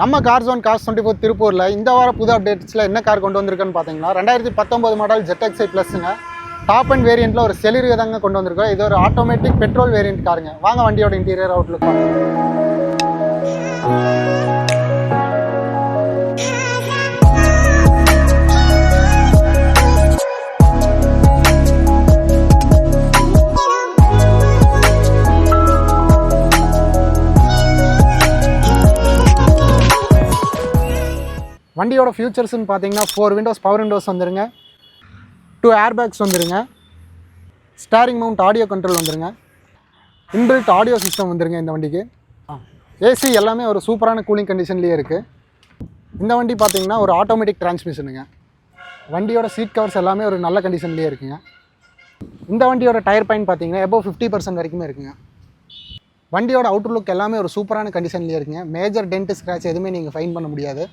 நம்ம car zone car twenty four திருப்பூரில் இந்த வார புது அப்டேட்ஸில் என்ன கார் கொண்டு வந்திருக்குன்னு பார்த்தீங்கன்னா ரெண்டாயிரத்தி பத்தொம்போது மாடல் ஜெட்எக்ஸை ப்ளஸ்ஸுங்க டாப் அண்ட் வேரியண்ட்டில் ஒரு செலிரியை தாங்க கொண்டு வந்திருக்கோம். இது ஒரு ஆட்டோமேட்டிக் பெட்ரோல் வேரியண்ட் காருங்க வாங்க வண்டியோட இன்டீரியர் அவுட்லுக் பார்க்கலாம். வண்டியோட ஃபியூச்சர்ஸ்னு பார்த்தீங்கன்னா ஃபோர் விண்டோஸ் பவர் விண்டோஸ் வந்துருங்க. டூ ஏர் பேக்ஸ் வந்துருங்க. ஸ்டேரிங் மவுண்ட் ஆடியோ கண்ட்ரோல் வந்துருங்க. இன்பில்ட் ஆடியோ சிஸ்டம் வந்துருங்க இந்த வண்டிக்கு. ஏசி எல்லாமே ஒரு சூப்பரான கூலிங் கண்டிஷன்லேயே இருக்குது இந்த வண்டி பார்த்தீங்கன்னா ஒரு ஆட்டோமேட்டிக் டிரான்ஸ்மிஷனுங்க வண்டியோட சீட் கவர்ஸ் எல்லாமே ஒரு நல்ல கண்டிஷன்லேயே இருக்குங்க. இந்த வண்டியோட டயர் பாயிண்ட் பார்த்தீங்கன்னா எபோவ் ஃபிஃப்டி பர்சன்ட் வரைக்குமே இருக்குங்க. வண்டியோட அவுட்டர் லுக் எல்லாமே ஒரு சூப்பரான கண்டிஷன்லேயே இருக்குங்க. மேஜர் டென்ட் ஸ்க்ராட்ச் எதுவுமே நீங்கள் ஃபைன் பண்ண முடியாது.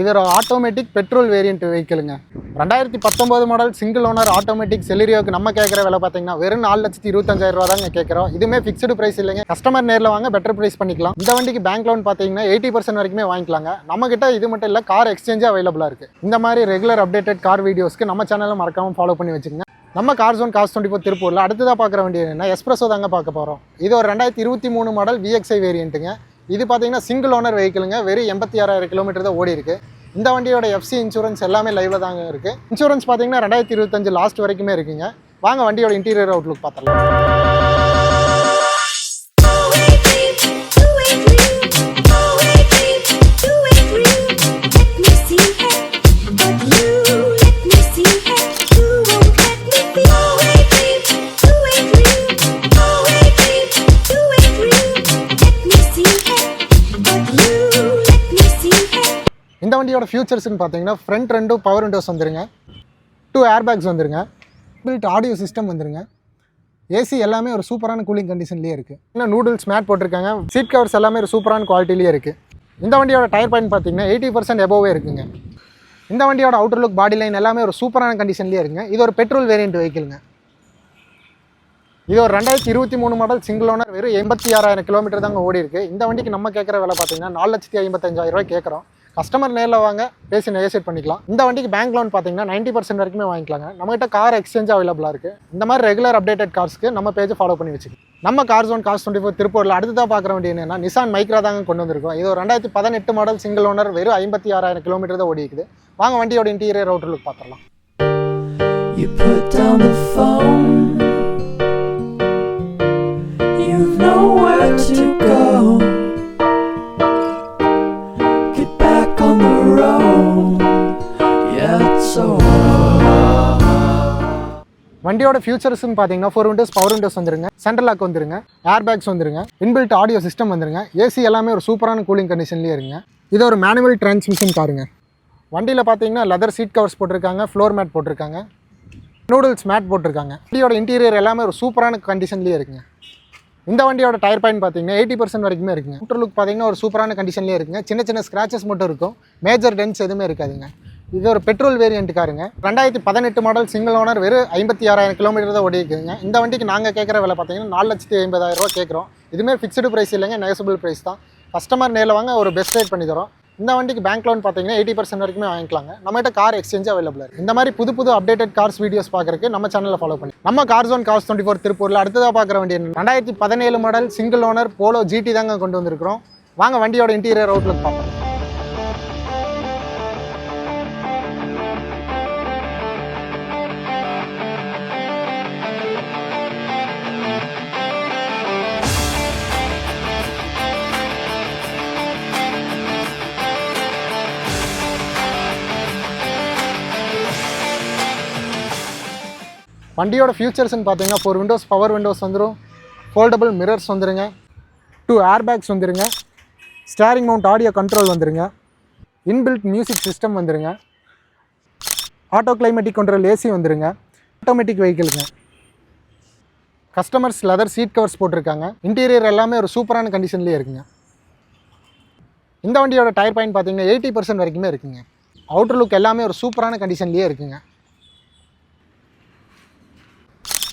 இது ஒரு ஆட்டோமேட்டிக் பெட்ரோல் வேரியண்ட் வெஹிக்கிளுங்க ரெண்டாயிரத்தி பத்தொம்போது மாடல் சிங்கிள் ஓனர் ஆட்டோமேட்டிக் செலிரியோக்கு நம்ம கேட்குற விலை பார்த்தீங்கன்னா வெறும் நாலு லட்சத்தி இருபத்தஞ்சாயிரம் ரூபா தாங்க கேட்குறோம். இதுவுமே ஃபிக்ஸ்டு ப்ரைஸ் இல்லைங்க. கஸ்டமர் நேரில் வாங்க பெட்டர் ப்ரைஸ் பண்ணிக்கலாம். இந்த வண்டிக்கு பேங்க் லோன் பார்த்தீங்கன்னா எயிட்டி பர்சன்ட் வரைக்குமே வாங்கிக்கலாங்க. நம்ம கிட்ட இது மட்டும் இல்லை கார் எக்ஸ்சேஞ்சே அவைலபிளாக இருக்குது இந்த மாதிரி ரெகுலர் அப்டேட்டட் கார் வீடியோஸ்க்கு நம்ம சேனலை மறக்காமல் ஃபாலோ பண்ணி வச்சுக்கோங்க. நம்ம car zone cars twenty four திருப்பூரில் அடுத்ததாக பார்க்குற வேண்டியது என்ன எஸ்பிரஸோ தாங்க பார்க்க போகிறோம் இது ஒரு ரெண்டாயிரத்தி இருபத்தி மூணு மாடல் விஎக்ஸ்ஐ வேரியண்ட்டுங்க இது பார்த்தீங்கன்னா சிங்கிள் ஓனர் வெஹிக்கிளுங்க வெறும் எண்பத்தி ஆறாயிரம் கிலோமீட்டர் தான் ஓடி இருக்குது இந்த வண்டியோட எஃப்சி இன்சூரன்ஸ் எல்லாமே லைவில் தாங்க இருக்குது இன்சூரன்ஸ் பார்த்தீங்கன்னா ரெண்டாயிரத்தி இருபத்தஞ்சு லாஸ்ட் வரைக்குமே இருக்குங்க. வாங்க வண்டியோட இன்டீரியர் அவுட்லுக் பார்த்துடலாம். இந்த ஃபியூச்சர்ஸ்னு பார்த்தீங்கன்னா ஃப்ரண்ட் ரெண்டும் பவர் விண்டோஸ் வந்துருங்க. டூ ஏர் பேக்ஸ் வந்துருங்க. பில்ட் ஆடியோ சிஸ்டம் வந்துருங்க. ஏசி எல்லாமே ஒரு சூப்பரான கூலிங் கண்டிஷன்லேயே இருக்குது இன்னும் நூடுல்ஸ் மேட் போட்டிருக்காங்க. சீட் கவர்ஸ் எல்லாமே ஒரு சூப்பரான குவாலிட்டிலேயே இருக்குது இந்த வண்டியோட டயர் பாயிண்ட் பார்த்தீங்கன்னா எயிட்டி பர்சன்ட் எபோவே இருக்குங்க. இந்த வண்டியோட அவுட்டர் லுக் பாடி லைன் எல்லாமே ஒரு சூப்பரான கண்டிஷன்லேயே இருக்குங்க. இது ஒரு பெட்ரோல் வேரியண்ட் வெஹிக்கிளுங்க இது ஒரு ரெண்டாயிரத்தி இருபத்தி மூணு மாடல் சிங்கிள் ஓனர் வெறும் எண்பத்தி ஆறாயிரம் கிலோமீட்டர் தாங்க ஓடி இருக்குது இந்த வண்டிக்கு நம்ம கேட்குற விலை பார்த்தீங்கன்னா நாலு லட்சத்தி ஐம்பத்தஞ்சாயிரம் ரூபாய் கேட்குறோம். கஸ்டமர் நேரில் வாங்க பேசி நெகோசியேட் பண்ணிக்கலாம். இந்த வண்டிக்கு பேங்க் லோன் பார்த்தீங்கன்னா நைன்ட்டி பர்சன்ட் வரைக்குமே வாங்கிக்கலாங்க. நம்மகிட்ட கார் எக்ஸ்சேஞ்ச் அவைலபிளாக இருக்குது இந்த மாதிரி ரெகுலர் அப்டேட்டட் கார்ஸ்க்கு நம்ம பேஜை ஃபாலோ பண்ணி வச்சுக்கலாம். நம்ம car zone cars twenty four திருப்பூரில் அடுத்ததாக பார்க்குற வண்டி என்னன்னா நிசான் மைக்ரா தாங்க கொண்டு வந்திருக்கோம். இது ஒரு ரெண்டாயிரத்தி பதினெட்டு மாடல் சிங்கிள் ஓனர் வெறும் ஐம்பத்தி ஆறாயிரம் கிலோமீட்டர் தான் ஓடி இருக்குது வாங்க வண்டியோட இன்டீரியர் ரோட்டில் லுக் பார்த்துடலாம் You put down the phone. வண்டியோட ஃபியூச்சர்ஸ்னு பார்த்தீங்கன்னா ஃபோர் விண்டோஸ் பவர் விண்டோஸ் வந்துருங்க. சென்ட்ரல் லாக் வந்துருங்க. ஏர் பேக்ஸ் வந்துருங்க. இன்பில்ட் ஆடியோ சிஸ்டம் வந்துருங்க. ஏசி எல்லாமே ஒரு சூப்பரான கூலிங் கண்டிஷன்லேயே இருங்க. இது ஒரு மேனுவல் டிரான்ஸ்மிஷன் காருங்க வண்டியில் பார்த்தீங்கன்னா லெதர் சீட் கவர்ஸ் போட்டிருக்காங்க ஃப்ளோர் மேட் போட்டிருக்காங்க நூடுல்ஸ் மேட் போட்டிருக்காங்க. வண்டியோட இன்டீரியர் எல்லாமே ஒரு சூப்பரான கண்டிஷன்லேயே இருக்குங்க. இந்த வண்டியோட டயர் பாயிண்ட் பார்த்தீங்கன்னா எயிட்டி பர்சன்ட் வரைக்குமே இருக்குங்க. அவுட்டர் லுக் பார்த்தீங்கன்னா ஒரு சூப்பரான கண்டிஷன்லேயே இருக்குங்க. சின்ன சின்ன ஸ்க்ராச்சஸ் மட்டும் இருக்கும். மேஜர் டென்ஸ் எதுவுமே இருக்காதுங்க. இது ஒரு பெட்ரோல் வேரியண்ட் காருங்க ரெண்டாயிரத்தி பதினெட்டு மாடல் சிங்கிள் ஓனர் வெறும் ஐம்பத்தி ஆறாயிரம் கிலோமீட்டர் தான் ஓடி இந்த வண்டிக்கு நாங்கள் கேட்குற விலை பார்த்தீங்கன்னா நாலு லட்சத்தி ஐம்பதாயிரம் ரூபா கேட்குறோம். இதுமாரி ஃபிக்ஸ்டு ப்ரைஸ் இல்லைங்க நெகசபிள் ப்ரைஸ் தான். கஸ்டமர் நேரில் வாங்க ஒரு பெஸ்ட் ரேட் பண்ணி தரோம். இந்த வண்டிக்கு பேங்க் லோன் பார்த்தீங்கன்னா எயிட்டி பர்சன்ட் வரைக்குமே வாங்கிக்கலாங்க. நம்மகிட்ட கார் எக்ஸ்சேஞ்ச் அவைலபிள் இந்த மாதிரி புது புது அப்டேட்டட் கார்ஸ் வீடியோஸ் பார்க்கறதுக்கு நம்ம சேனலில் ஃபாலோ பண்ணி. நம்ம car zone cars twenty four திருப்பூரில் அடுத்ததாக பார்க்குற வண்டி ரெண்டாயிரத்தி பதினேழு model single owner Polo GT தாங்க கொண்டு வந்திருக்கிறோம். வாங்க வண்டியோட இன்டீரியர் அவுட்லுக் பார்ப்போம். வண்டியோட ஃபியூச்சர்ஸ்னு பார்த்தீங்கன்னா ஃபோர் விண்டோஸ் பவர் விண்டோஸ் வந்துடும் ஃபோல்டபுள் மிரர்ஸ் வந்துருங்க. டூ ஏர் பேக்ஸ் வந்துருங்க. ஸ்டேரிங் மவுண்ட் ஆடியோ கண்ட்ரோல் வந்துருங்க. இன்பில்ட் மியூசிக் சிஸ்டம் வந்துருங்க. ஆட்டோ கிளைமேட்டிக் கண்ட்ரோல் ஏசி வந்துருங்க. ஆட்டோமேட்டிக் வெஹிக்கிளுங்க கஸ்டமர்ஸ் லெதர் சீட் கவர்ஸ் போட்டிருக்காங்க. இன்டீரியர் எல்லாமே ஒரு சூப்பரான கண்டிஷன்லேயே இருக்குங்க. இந்த வண்டியோட டயர் பாயிண்ட் பார்த்தீங்கன்னா எயிட்டி பர்சன்ட் வரைக்குமே இருக்குங்க. அவுட்டர் லுக் எல்லாமே ஒரு சூப்பரான கண்டிஷன்லேயே இருக்குங்க.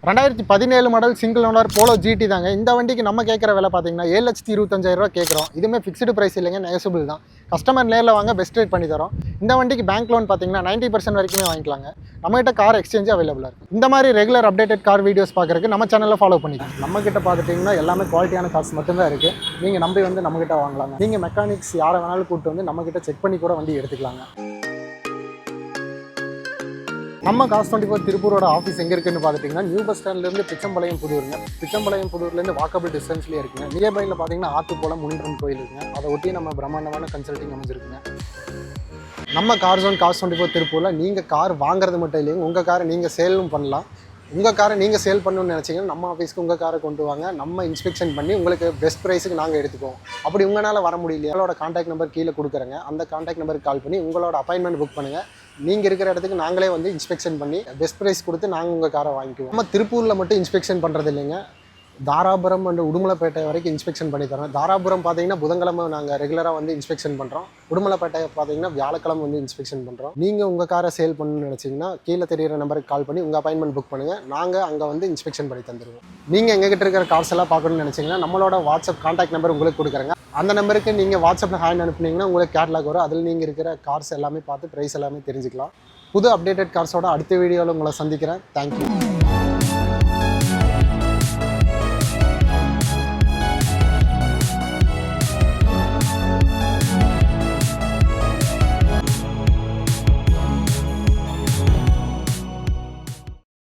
ரெண்டாயிரத்தி பதினேழு model single owner Polo GT தாங்க. இந்த வண்டிக்கு நம்ம கேட்குற விலை பார்த்தீங்கன்னா ஏழு லட்சத்தி இருபத்தஞ்சாயிரம் ரூபா கேட்குறோம். இதுவுமே ஃபிக்ஸ்டு ப்ரைஸ் இல்லைங்க நெகசபிள் தான். கஸ்டமர் நேரில் வாங்க பெஸ்ட் ரேட் பண்ணி தரோம். இந்த வண்டிக்கு பேங்க் லோன் பார்த்தீங்கன்னா நைன்ட்டி பர்சன்ட் வரைக்குமே வாங்கிக்கலாங்க. நம்மகிட்ட கார் எக்ஸ்சேஞ்ச் அவைலபிளாக இருக்குது இந்த மாதிரி ரெகுலர் அப்டேட்டட் கார் வீடியோஸ் பார்க்குறதுக்கு நம்ம சேனலில் ஃபாலோ பண்ணிக்கலாம். நம்ம பார்த்துட்டிங்கன்னா எல்லாமே குவாலிட்டியான கார்ஸ் மட்டும்தான் இருக்குது நீங்கள் நம்பி வந்து நம்மகிட்ட வாங்கலாங்க. நீங்கள் மெக்கானிக்ஸ் யாரை வேணாலும் கூப்பிட்டு வந்து நம்மகிட்ட செக் பண்ணி கூட வண்டி எடுத்துக்கலாங்க. நம்ம காசு டுவெண்ட்டி ஃபோர் திருப்பூரோட ஆஃபீஸ் எங்கே இருக்குன்னு பார்த்துட்டிங்கன்னா நியூ பஸ் ஸ்டாண்ட்லேருந்து பிச்சம்பாளையம் புதூருங்க. பிச்சம்பாளையம் புதூர்லேருந்து வாக்கபிள் டிஸ்டன்ஸ்லேயே இருக்குங்க. நியர்பையில் பார்த்தீங்கன்னா ஆத்துப்போலம் முனின்றன் கோயில் இருக்குங்க. அதை ஒட்டி நம்ம பிரம்மாண்டமான கன்சல்ட்டிங் அமைஞ்சிருக்குங்க. நம்ம car zone cars twenty four திருப்பூரில் நீங்கள் கார் வாங்குறது மட்டும் இல்லைங்க. உங்கள் காரை நீங்கள் சேலும் பண்ணலாம். உங்கள் காரை நீங்கள் சேல் பண்ணணும்னு நினச்சிங்கன்னா நம்ம ஆஃபீஸ்க்கு உங்கள் காரை கொண்டு வாங்க. நம்ம இன்ஸ்பெக்ஷன் பண்ணி உங்களுக்கு பெஸ்ட் ப்ரைஸுக்கு நாங்கள் எடுத்துக்குவோம். அப்படி உங்களால் வர முடியல எங்களோட காண்டாக்ட் நம்பர் கீழே கொடுக்குறேங்க. அந்த காண்டாக்ட் நம்பருக்கு கால் பண்ணி உங்களோட அப்பாயின்மெண்ட் புக் பண்ணுங்கள் நீங்கள் இருக்கிற இடத்துக்கு நாங்களே வந்து இன்ஸ்பெக்ஷன் பண்ணி பெஸ்ட் ப்ரைஸ் கொடுத்து நாங்கள் உங்கள் காரை வாங்கிக்குவோம். நம்ம திருப்பூரில் மட்டும் இன்ஸ்பெக்ஷன் பண்ணுறது இல்லைங்க. தாராபுரம் அண்ட் உடுமலைப்பேட்டை வரைக்கும் இன்ஸ்பெக்ஷன் பண்ணி தரோம் தாராபுரம் பார்த்தீங்கன்னா புதன்கிழமை நாங்கள் ரெகுலராக வந்து இன்ஸ்பெக்ஷன் பண்ணுறோம் உடுமலைப்பேட்டை பார்த்தீங்கன்னா வியாழக்கிழமை வந்து இன்ஸ்பெக்ஷன் பண்ணுறோம் நீங்கள் உங்கள் காரை சேல் பண்ணணும்னு நினச்சிங்கன்னா கீழே தெரியிற நம்பருக்கு கால் பண்ணி உங்கள் அப்பாயின்மெண்ட் புக் பண்ணுங்கள் நாங்கள் அங்கே வந்து இன்ஸ்பெக்ஷன் பண்ணி தந்துடுவோம் நீங்கள் எங்ககிட்ட இருக்கிற கார்ஸ் எல்லாம் பார்க்கணும்னு நினச்சிங்கன்னா நம்மளோட வாட்ஸ்அப் காண்டாக்ட் நம்பர் உங்களுக்கு கொடுக்குறேங்க. அந்த நம்பருக்கு நீங்கள் வாட்ஸ்அப்பில் ஹேண்ட் அனுப்புனீங்கன்னா உங்களுக்கு கேட்லாக் வரும். அதில் நீங்கள் இருக்கிற கார்ஸ் எல்லாமே பார்த்து ப்ரைஸ் எல்லாமே தெரிஞ்சுக்கலாம். புது அப்டேட்டட் கார்ஸோட அடுத்த வீடியோவில் உங்களை சந்திக்கிறேன். தேங்க்யூ